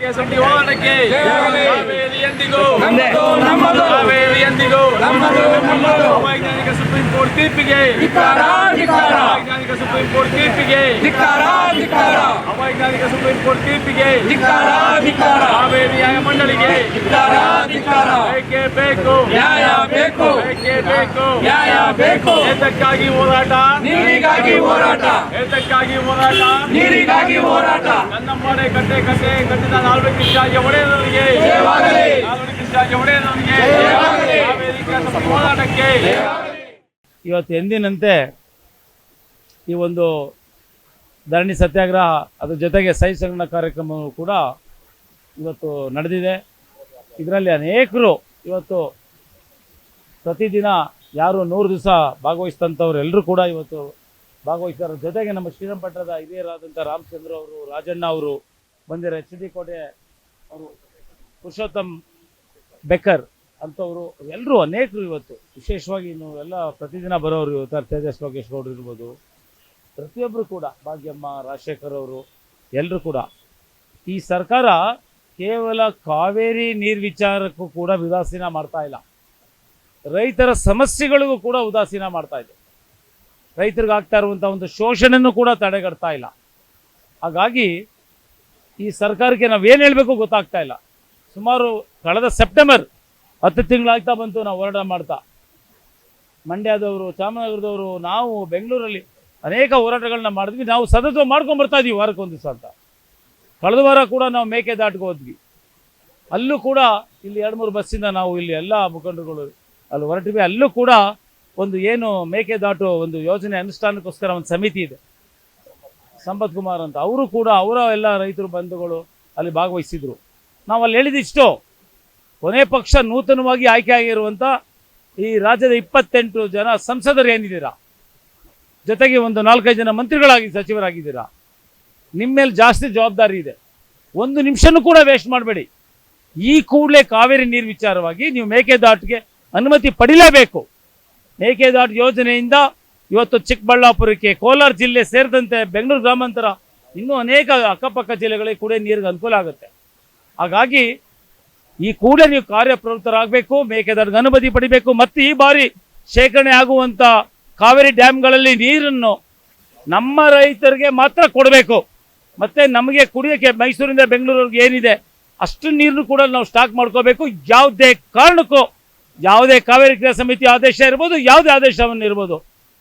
ಕೆಎಸ್ಎಂಟಿ ಹೋರಾಟಕ್ಕೆ. ಕಾವೇರಿ ಎಂದಿಗೂ. ಕಾವೇರಿ ಎಂದಿಗೂ. ಅವೈಜ್ಞಾನಿಕ ಸುಪ್ರೀಂ ಕೋರ್ಟ್ ತೀರ್ಪಿಗೆ. ಅವೈಜ್ಞಾನಿಕ ಸುಪ್ರೀಂ ಕೋರ್ಟ್ ತೀರ್ಪಿಗೆ. ಅವೈಜ್ಞಾನಿಕ ಸುಪ್ರೀಂ ಕೋರ್ಟ್ ತೀರ್ಪಿಗೆ. ಕಾವೇರಿ ನ್ಯಾಯ ಮಂಡಳಿಗೆ. ಬೇಕೇ ಬೇಕು? ನ್ಯಾಯ ಬೇಕು. ಬೇಕೇ ಬೇಕು? ನ್ಯಾಯ ಬೇಕು. ಏತಕ್ಕಾಗಿ ಹೋರಾಟ? ನೀರಿಗಾಗಿ ಹೋರಾಟ. ಏತಕ್ಕಾಗಿ ಹೋರಾಟ? ನೀರಿಗಾಗಿ ಹೋರಾಟ. ಕನ್ನಂಬಾಡೆ ಕಟ್ಟೆ ಕಟ್ಟೆ ಕಟ್ಟಿದ ಕೃಷ್ಣ ಹೋರಾಟಕ್ಕೆ. ಇವತ್ತು ಎಂದಿನಂತೆ ಈ ಒಂದು ಧರಣಿ ಸತ್ಯಾಗ್ರಹ ಅದ್ರ ಜೊತೆಗೆ ಸಹಿ ಸಂಗ್ರಹ ಕಾರ್ಯಕ್ರಮವು ಕೂಡ ಇವತ್ತು ನಡೆದಿದೆ. ಇದರಲ್ಲಿ ಅನೇಕರು ಇವತ್ತು ಪ್ರತಿದಿನ ಯಾರು ನೂರು ದಿವಸ ಭಾಗವಹಿಸಿದಂಥವ್ರು ಎಲ್ಲರೂ ಕೂಡ ಇವತ್ತು ಭಾಗವಹಿಸ್ತಾರೆ ಜೊತೆಗೆ ನಮ್ಮ ಶ್ರೀರಂಗಪಟ್ಟಣದ ಹಿರಿಯರಾದಂಥ ರಾಮಚಂದ್ರ ಅವರು ರಾಜಣ್ಣ ಅವರು ಬಂದಿರೋ ಎಚ್ ಡಿ ಕೋಟೆ ಅವರು ಪುರುಷೋತ್ತಮ್ ಬೆಕ್ಕರ್ ಅಂಥವರು ಎಲ್ಲರೂ ಅನೇಕರು ಇವತ್ತು. ವಿಶೇಷವಾಗಿ ಇನ್ನು ಎಲ್ಲ ಪ್ರತಿದಿನ ಬರೋರು ಇವತ್ತು ತೇಜಸ್ ಲೋಕೇಶ್ ಗೌಡ್ರು ಇರ್ಬೋದು. ಪ್ರತಿಯೊಬ್ಬರು ಕೂಡ, ಭಾಗ್ಯಮ್ಮ, ರಾಜಶೇಖರ್ ಅವರು ಎಲ್ಲರೂ ಕೂಡ. ಈ ಸರ್ಕಾರ ಕೇವಲ ಕಾವೇರಿ ನೀರು ವಿಚಾರಕ್ಕೂ ಕೂಡ ಉದಾಸೀನ ಮಾಡ್ತಾ ಇಲ್ಲ. ರೈತರ ಸಮಸ್ಯೆಗಳಿಗೂ ಕೂಡ ಉದಾಸೀನ ಮಾಡ್ತಾ ಇದೆ. ರೈತರಿಗಾಗ್ತಾ ಇರುವಂಥ ಒಂದು ಶೋಷಣೆಯನ್ನು ಕೂಡ ತಡೆಗಟ್ತಾ ಇಲ್ಲ. ಹಾಗಾಗಿ ಈ ಸರ್ಕಾರಕ್ಕೆ ನಾವೇನು ಹೇಳಬೇಕು ಗೊತ್ತಾಗ್ತಾ ಇಲ್ಲ. ಸುಮಾರು ಕಳೆದ ಸೆಪ್ಟೆಂಬರ್ ಹತ್ತು ತಿಂಗಳಾಗ್ತಾ ಬಂತು ನಾವು ಹೋರಾಟ ಮಾಡ್ತಾ. ಮಂಡ್ಯದವರು ಚಾಮರಾಜನಗರದವರು ನಾವು ಬೆಂಗಳೂರಲ್ಲಿ ಅನೇಕ ಹೋರಾಟಗಳನ್ನ ಮಾಡಿದ್ವಿ. ನಾವು ಸತತ ಮಾಡ್ಕೊಂಡು ಬರ್ತಾ ಇದೀವಿ ವಾರಕ್ಕೊಂದು ದಿವಸ ಅಂತ. ಕಳೆದ ವಾರ ಕೂಡ ನಾವು ಮೇಕೆ ದಾಟ್ಗೆ ಹೋದ್ವಿ. ಅಲ್ಲೂ ಕೂಡ ಇಲ್ಲಿ ಎರಡು ಮೂರು ಬಸ್ಸಿಂದ ನಾವು ಇಲ್ಲಿ ಎಲ್ಲ ಮುಖಂಡರುಗಳು ಅಲ್ಲಿ ಹೊರಟಿವಿ ಅಲ್ಲೂ ಕೂಡ ಒಂದು ಏನು ಮೇಕೆ ದಾಟು ಒಂದು ಯೋಜನೆ ಅನುಷ್ಠಾನಕ್ಕೋಸ್ಕರ ಒಂದು ಸಮಿತಿ ಇದೆ. ಸಂಪತ್ ಕುಮಾರ್ ಅಂತ. ಅವರು ಕೂಡ ಅವರ ಎಲ್ಲ ರೈತರು ಬಂಧುಗಳು ಅಲ್ಲಿ ಭಾಗವಹಿಸಿದ್ರು. ನಾವು ಅಲ್ಲಿ ಹೇಳಿದಿಷ್ಟು ಕೊನೆ ಪಕ್ಷ ನೂತನವಾಗಿ ಆಯ್ಕೆ ಆಗಿರುವಂಥ ಈ ರಾಜ್ಯದ ಇಪ್ಪತ್ತೆಂಟು ಜನ ಸಂಸದರು ಏನಿದ್ದೀರಾ? ಜೊತೆಗೆ ಒಂದು ನಾಲ್ಕೈದು ಜನ ಮಂತ್ರಿಗಳಾಗಿ ಸಚಿವರಾಗಿದ್ದೀರಾ? ನಿಮ್ಮ ಮೇಲೆ ಜಾಸ್ತಿ ಜವಾಬ್ದಾರಿ ಇದೆ. ಒಂದು ನಿಮಿಷನೂ ಕೂಡ ವೇಸ್ಟ್ ಮಾಡಬೇಡಿ. ಈ ಕೂಡಲೇ ಕಾವೇರಿ ನೀರು ವಿಚಾರವಾಗಿ ನೀವು ಮೇಕೆದಾಟಿಗೆ ಅನುಮತಿ ಪಡಿಲೇಬೇಕು. ಮೇಕೆದಾಟು ಯೋಜನೆಯಿಂದ ಇವತ್ತು ಚಿಕ್ಕಬಳ್ಳಾಪುರಕ್ಕೆ ಕೋಲಾರ ಜಿಲ್ಲೆ ಸೇರಿದಂತೆ ಬೆಂಗಳೂರು ಗ್ರಾಮಾಂತರ ಇನ್ನೂ ಅನೇಕ ಅಕ್ಕಪಕ್ಕ ಜಿಲ್ಲೆಗಳಿಗೆ ಕುಡಿಯೋ ನೀರಿಗೆ ಅನುಕೂಲ ಆಗುತ್ತೆ. ಹಾಗಾಗಿ ಈ ಕೂಡಲೇ ನೀವು ಕಾರ್ಯಪ್ರವೃತ್ತರಾಗಬೇಕು, ಮೇಕೆದಾಟಿಗೆ ಅನುಮತಿ ಪಡಿಬೇಕು, ಮತ್ತು ಈ ಬಾರಿ ಶೇಖರಣೆ ಆಗುವಂಥ ಕಾವೇರಿ ಡ್ಯಾಮ್ಗಳಲ್ಲಿ ನೀರನ್ನು ನಮ್ಮ ರೈತರಿಗೆ ಮಾತ್ರ ಕೊಡಬೇಕು. ಮತ್ತು ನಮಗೆ ಕುಡಿಯೋಕ್ಕೆ ಮೈಸೂರಿಂದ ಬೆಂಗಳೂರಿಗೆ ಏನಿದೆ, ಅಷ್ಟು ನೀರನ್ನು ಕೂಡ ನಾವು ಸ್ಟಾಕ್ ಮಾಡ್ಕೋಬೇಕು. ಯಾವುದೇ ಕಾರಣಕ್ಕೂ, ಯಾವುದೇ ಕಾವೇರಿ ಕ್ರಿಯಾ ಸಮಿತಿ ಆದೇಶ ಇರ್ಬೋದು, ಯಾವುದೇ ಆದೇಶವನ್ನು ಇರ್ಬೋದು.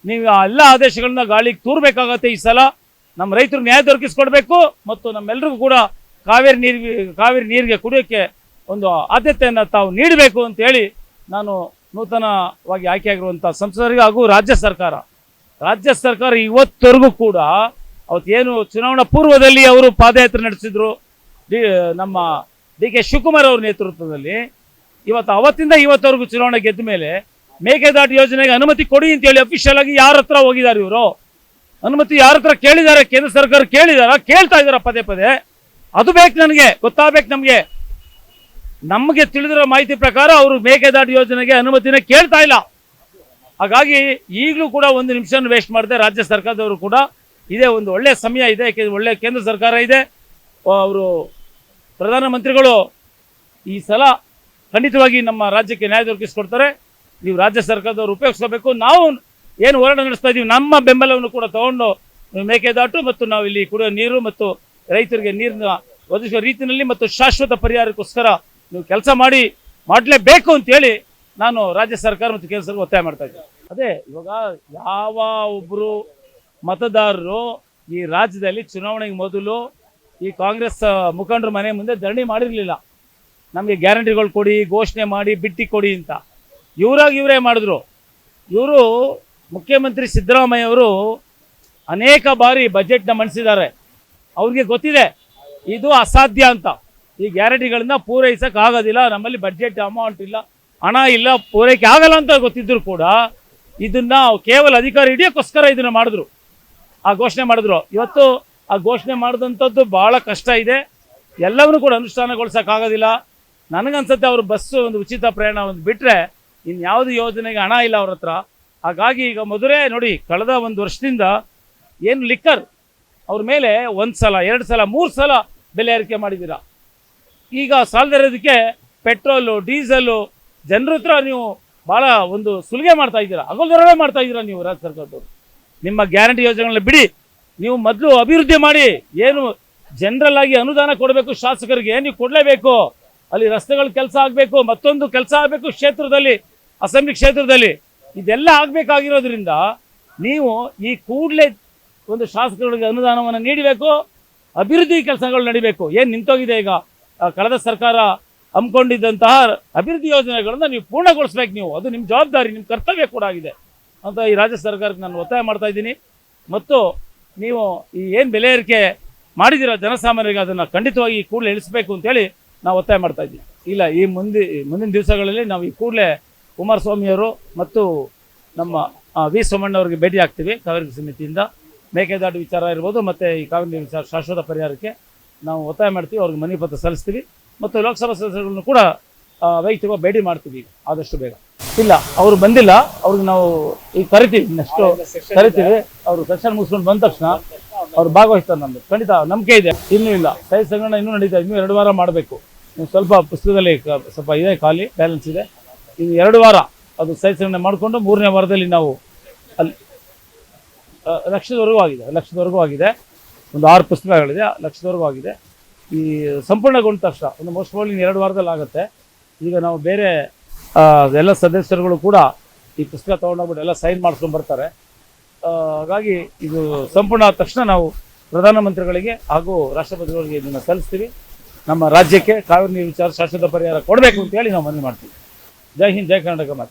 ನೀವು ಆ ಎಲ್ಲ ಆದೇಶಗಳನ್ನ ಗಾಳಿಗೆ ತೂರಬೇಕಾಗತ್ತೆ ಈ ಸಲ. ನಮ್ಮ ರೈತರು ನ್ಯಾಯ ದೊರಕಿಸ್ಕೊಡ್ಬೇಕು ಮತ್ತು ನಮ್ಮೆಲ್ಲರಿಗೂ ಕೂಡ ಕಾವೇರಿ ನೀರು ಕಾವೇರಿ ನೀರಿಗೆ ಕುಡಿಯೋಕ್ಕೆ ಒಂದು ಆದ್ಯತೆಯನ್ನು ತಾವು ನೀಡಬೇಕು ಅಂತೇಳಿ ನಾನು ನೂತನವಾಗಿ ಆಯ್ಕೆಯಾಗಿರುವಂಥ ಸಂಸದರಿಗೆ ಹಾಗೂ ರಾಜ್ಯ ಸರ್ಕಾರ. ರಾಜ್ಯ ಸರ್ಕಾರ ಇವತ್ತರೆಗೂ ಕೂಡ ಅವತ್ತೇನು ಚುನಾವಣಾ ಪೂರ್ವದಲ್ಲಿ ಅವರು ಪಾದಯಾತ್ರೆ ನಡೆಸಿದ್ರು. ಡಿ, ನಮ್ಮ ಡಿ ಕೆ ಶಿವಕುಮಾರ್ ಅವ್ರ ನೇತೃತ್ವದಲ್ಲಿ. ಇವತ್ತು ಅವತ್ತಿಂದ ಇವತ್ತವರೆಗೂ ಚುನಾವಣೆ ಗೆದ್ದ ಮೇಲೆ ಮೇಕೆದಾಟು ಯೋಜನೆಗೆ ಅನುಮತಿ ಕೊಡಿ ಅಂತೇಳಿ ಅಫಿಷಿಯಲ್ ಆಗಿ ಯಾರ ಹತ್ರ ಹೋಗಿದ್ದಾರೆ ಇವರು? ಅನುಮತಿ ಯಾರ ಹತ್ರ ಕೇಳಿದ್ದಾರೆ? ಕೇಂದ್ರ ಸರ್ಕಾರ ಕೇಳಿದಾರ? ಕೇಳ್ತಾ ಇದಾರ ಪದೇ ಪದೇ. ಅದು ಬೇಕು ನನಗೆ, ಗೊತ್ತಾಗಬೇಕು ನಮಗೆ. ನಮಗೆ ತಿಳಿದಿರೋ ಮಾಹಿತಿ ಪ್ರಕಾರ ಅವರು ಮೇಕೆದಾಟು ಯೋಜನೆಗೆ ಅನುಮತಿನ ಕೇಳ್ತಾ ಇಲ್ಲ. ಹಾಗಾಗಿ ಈಗಲೂ ಕೂಡ ಒಂದು ನಿಮಿಷನ ವೇಸ್ಟ್ ಮಾಡಿದೆ ರಾಜ್ಯ ಸರ್ಕಾರದವರು ಕೂಡ ಇದೇ ಒಂದು ಒಳ್ಳೆ ಸಮಯ ಇದೆ ಒಳ್ಳೆ ಕೇಂದ್ರ ಸರ್ಕಾರ ಇದೆ. ಅವರು ಪ್ರಧಾನಮಂತ್ರಿಗಳು ಈ ಸಲ ಖಂಡಿತವಾಗಿ ನಮ್ಮ ರಾಜ್ಯಕ್ಕೆ ನ್ಯಾಯ ದೊರಕಿಸ್ಕೊಡ್ತಾರೆ. ನೀವು ರಾಜ್ಯ ಸರ್ಕಾರದವರು ಉಪಯೋಗಿಸ್ಕೋಬೇಕು. ನಾವು ಏನು ಹೋರಾಟ ನಡೆಸ್ತಾ ಇದ್ದೀವಿ ನಮ್ಮ ಬೆಂಬಲವನ್ನು ಕೂಡ ತಗೊಂಡು ಮೇಕೆದಾಟು ಮತ್ತು ನಾವು ಇಲ್ಲಿ ಕುಡಿಯೋ ನೀರು ಮತ್ತು ರೈತರಿಗೆ ನೀರನ್ನ ಒದಗಿಸುವ ರೀತಿಯಲ್ಲಿ ಮತ್ತು ಶಾಶ್ವತ ಪರಿಹಾರಕ್ಕೋಸ್ಕರ ನೀವು ಕೆಲಸ ಮಾಡಿ, ಮಾಡಲೇಬೇಕು ಅಂತೇಳಿ ನಾನು ರಾಜ್ಯ ಸರ್ಕಾರ ಮತ್ತು ಕೇಂದ್ರ ಸರ್ಕಾರ ಒತ್ತಾಯ ಮಾಡ್ತಾ ಇದ್ದೀನಿ. ಅದೇ, ಇವಾಗ ಯಾವ ಒಬ್ಬರು ಮತದಾರರು ಈ ರಾಜ್ಯದಲ್ಲಿ ಚುನಾವಣೆಗೆ ಮೊದಲು ಈ ಕಾಂಗ್ರೆಸ್ ಮುಖಂಡರ ಮನೆ ಮುಂದೆ ಧರಣಿ ಮಾಡಿರಲಿಲ್ಲ. ನಮಗೆ ಗ್ಯಾರಂಟಿಗಳು ಕೊಡಿ, ಘೋಷಣೆ ಮಾಡಿ, ಬಿಟ್ಟಿ ಕೊಡಿ ಅಂತ. ಇವರಾಗಿ ಇವರೇ ಮಾಡಿದ್ರು. ಇವರು ಮುಖ್ಯಮಂತ್ರಿ ಸಿದ್ದರಾಮಯ್ಯ ಅವರು ಅನೇಕ ಬಾರಿ ಬಜೆಟ್ನ ಮಂಡಿಸಿದ್ದಾರೆ ಅವ್ರಿಗೆ ಗೊತ್ತಿದೆ, ಇದು ಅಸಾಧ್ಯ ಅಂತ. ಈ ಗ್ಯಾರಂಟಿಗಳನ್ನ ಪೂರೈಸಕ್ಕೆ ಆಗೋದಿಲ್ಲ, ನಮ್ಮಲ್ಲಿ ಬಜೆಟ್ ಅಮೌಂಟ್ ಇಲ್ಲ, ಹಣ ಇಲ್ಲ, ಪೂರೈಕೆ ಆಗಲ್ಲ ಅಂತ ಗೊತ್ತಿದ್ರು ಕೂಡ ಇದನ್ನ ಕೇವಲ ಅಧಿಕಾರ ಹಿಡಿಯೋಕ್ಕೋಸ್ಕರ ಇದನ್ನ ಮಾಡಿದ್ರು. ಆ ಘೋಷಣೆ ಮಾಡಿದ್ರು. ಇವತ್ತು ಆ ಘೋಷಣೆ ಮಾಡಿದಂಥದ್ದು ಭಾಳ ಕಷ್ಟ ಇದೆ. ಎಲ್ಲವನ್ನೂ ಕೂಡ ಅನುಷ್ಠಾನಗೊಳಿಸೋಕ್ಕಾಗೋದಿಲ್ಲ ನನಗನ್ಸುತ್ತೆ ಅವರು ಬಸ್ಸು ಒಂದು ಉಚಿತ ಪ್ರಯಾಣ ಒಂದು ಬಿಟ್ಟರೆ ಇನ್ಯಾವುದು ಯೋಜನೆಗೆ ಹಣ ಇಲ್ಲ ಅವ್ರ ಹತ್ರ, ಹಾಗಾಗಿ ಈಗ ಮಧುರೆ ನೋಡಿ ಕಳೆದ ಒಂದು ವರ್ಷದಿಂದ ಏನು ಲಿಕ್ಕರ್ ಅವ್ರ ಮೇಲೆ ಒಂದು ಸಲ, ಎರಡು ಸಲ, ಮೂರು ಸಲ ಬೆಲೆ ಏರಿಕೆ ಮಾಡಿದ್ದೀರಾ ಈಗ ಸಾಲದಿರೋದಕ್ಕೆ ಪೆಟ್ರೋಲು, ಡೀಸೆಲು, ಜನರ ಹತ್ರ ನೀವು ಭಾಳ ಒಂದು ಸುಲಿಗೆ ಮಾಡ್ತಾ ಇದ್ದೀರಾ. ಹಗಲ್ದೊರಳೆ ಮಾಡ್ತಾ ಇದ್ದೀರಾ ನೀವು ರಾಜ್ಯ ಸರ್ಕಾರದವರು. ನಿಮ್ಮ ಗ್ಯಾರಂಟಿ ಯೋಜನೆಗಳನ್ನ ಬಿಡಿ. ನೀವು ಮೊದಲು ಅಭಿವೃದ್ಧಿ ಮಾಡಿ, ಏನು ಜನರಲ್ ಆಗಿ ಅನುದಾನ ಕೊಡಬೇಕು ಶಾಸಕರಿಗೆ ನೀವು ಕೊಡಲೇಬೇಕು? ಅಲ್ಲಿ ರಸ್ತೆಗಳ ಕೆಲಸ ಆಗಬೇಕು, ಮತ್ತೊಂದು ಕೆಲಸ ಆಗಬೇಕು ಕ್ಷೇತ್ರದಲ್ಲಿ. ಅಸೆಂಬ್ಲಿ ಕ್ಷೇತ್ರದಲ್ಲಿ ಇದೆಲ್ಲ ಆಗಬೇಕಾಗಿರೋದ್ರಿಂದ ನೀವು ಈ ಕೂಡಲೇ ಒಂದು ಶಾಸಕರುಗಳಿಗೆ ಅನುದಾನವನ್ನು ನೀಡಬೇಕು, ಅಭಿವೃದ್ಧಿ ಕೆಲಸಗಳು ನಡಿಬೇಕು. ಏನು ನಿಂತೋಗಿದೆ ಈಗ? ಕಳೆದ ಸರ್ಕಾರ ಹಮ್ಮಿಕೊಂಡಿದ್ದಂತಹ ಅಭಿವೃದ್ಧಿ ಯೋಜನೆಗಳನ್ನು ನೀವು ಪೂರ್ಣಗೊಳಿಸ್ಬೇಕು ನೀವು. ಅದು ನಿಮ್ಮ ಜವಾಬ್ದಾರಿ ನಿಮ್ಮ ಕರ್ತವ್ಯ ಕೂಡ ಆಗಿದೆ ಅಂತ ಈ ರಾಜ್ಯ ಸರ್ಕಾರಕ್ಕೆ ನಾನು ಒತ್ತಾಯ ಮಾಡ್ತಾ ಇದ್ದೀನಿ. ಮತ್ತು ನೀವು ಈ ಏನು ಬೆಲೆ ಏರಿಕೆ ಮಾಡಿದಿರೋ ಜನಸಾಮಾನ್ಯರಿಗೆ ಅದನ್ನು ಖಂಡಿತವಾಗಿ ಕೂಡಲೇ ಇಳಿಸಬೇಕು ಅಂತೇಳಿ ನಾವು ಒತ್ತಾಯ ಮಾಡ್ತಾ ಇದ್ದೀವಿ. ಇಲ್ಲ, ಈ ಮುಂದೆ ಮುಂದಿನ ದಿವಸಗಳಲ್ಲಿ ನಾವು ಈ ಕೂಡಲೇ ಕುಮಾರಸ್ವಾಮಿಯವರು ಮತ್ತು ನಮ್ಮ ವಿ ಸೋಮಣ್ಣವ್ರಿಗೆ ಭೇಟಿ ಆಗ್ತೀವಿ ಕಾವೇರಿ ಸಮಿತಿಯಿಂದ ಮೇಕೆದಾಟು ವಿಚಾರ ಇರ್ಬೋದು ಮತ್ತು ಈ ಕಾವೇರಿ ವಿಚಾರ ಶಾಶ್ವತ ಪರಿಹಾರಕ್ಕೆ ನಾವು ಒತ್ತಾಯ ಮಾಡ್ತೀವಿ ಅವ್ರಿಗೆ ಮನವಿ ಪತ್ರ ಸಲ್ಲಿಸ್ತೀವಿ. ಮತ್ತು ಲೋಕಸಭಾ ಸದಸ್ಯರನ್ನು ಕೂಡ ವೈಯಕ್ತಿಕವಾಗಿ ಭೇಟಿ ಮಾಡ್ತೀವಿ ಆದಷ್ಟು ಬೇಗ. ಇಲ್ಲ ಅವರು ಬಂದಿಲ್ಲ ಅವ್ರಿಗೆ ನಾವು ಈಗ ಕರಿತೀವಿ ನೆಕ್ಸ್ಟ್ ಕರಿತೀವಿ. ಅವರು ಸೆಷನ್ ಮುಗಿಸ್ಕೊಂಡು ಬಂದ ತಕ್ಷಣ ಅವ್ರು ಭಾಗವಹಿಸ್ತಾರೆ ನಮ್ದು. ಖಂಡಿತ ನಂಬಿಕೆ ಇದೆ. ಇನ್ನೂ ಇಲ್ಲ. ಸೈಜ್ ಸಂಗಣ ಇನ್ನೂ ನಡೀತಾ ಇನ್ನೂ ಎರಡು ವಾರ ಮಾಡಬೇಕು. ನೀವು ಸ್ವಲ್ಪ ಪುಸ್ತಕದಲ್ಲಿ ಸ್ವಲ್ಪ ಇದೆ ಖಾಲಿ ಬ್ಯಾಲೆನ್ಸ್ ಇದೆ. ಇದು ಎರಡು ವಾರ ಅದು ಸೈಜ್ ಸಂಗಣನೆ ಮಾಡಿಕೊಂಡು ಮೂರನೇ ವಾರದಲ್ಲಿ ನಾವು ಅಲ್ಲಿ ಲಕ್ಷದವರೆಗೂ ಆಗಿದೆ ಲಕ್ಷದವರೆಗೂ ಆಗಿದೆ. ಒಂದು ಆರು ಪುಸ್ತಕಗಳಿದೆ ಲಕ್ಷದವರೆಗೂ ಆಗಿದೆ. ಈ ಸಂಪೂರ್ಣಗೊಂಡ ತಕ್ಷಣ ಒಂದು ಮೋಸ್ಟ್ ಪ್ರಾಬ್ಲಿ ಎರಡು ವಾರದಲ್ಲಿ ಆಗುತ್ತೆ. ಈಗ ನಾವು ಬೇರೆ ಎಲ್ಲ ಸದಸ್ಯರುಗಳು ಕೂಡ ಈ ಪುಸ್ತಕ ತೊಗೊಂಡೋಗ್ಬಿಟ್ಟು ಎಲ್ಲ ಸೈನ್ ಮಾಡಿಸ್ಕೊಂಡು ಬರ್ತಾರೆ. ಹಾಗಾಗಿ ಇದು ಸಂಪೂರ್ಣ ಆದ ತಕ್ಷಣ ನಾವು ಪ್ರಧಾನಮಂತ್ರಿಗಳಿಗೆ ಹಾಗೂ ರಾಷ್ಟ್ರಪತಿಗಳಿಗೆ ಇದನ್ನು ಸಲ್ಲಿಸ್ತೀವಿ. ನಮ್ಮ ರಾಜ್ಯಕ್ಕೆ ಕಾವೇರಿ ನೀರು ವಿಚಾರ ಶಾಶ್ವತ ಪರಿಹಾರ ಕೊಡಬೇಕು ಅಂತೇಳಿ ನಾವು ಮನವಿ ಮಾಡ್ತೀವಿ. జై హింద్ జై కర్ణాటక మాత.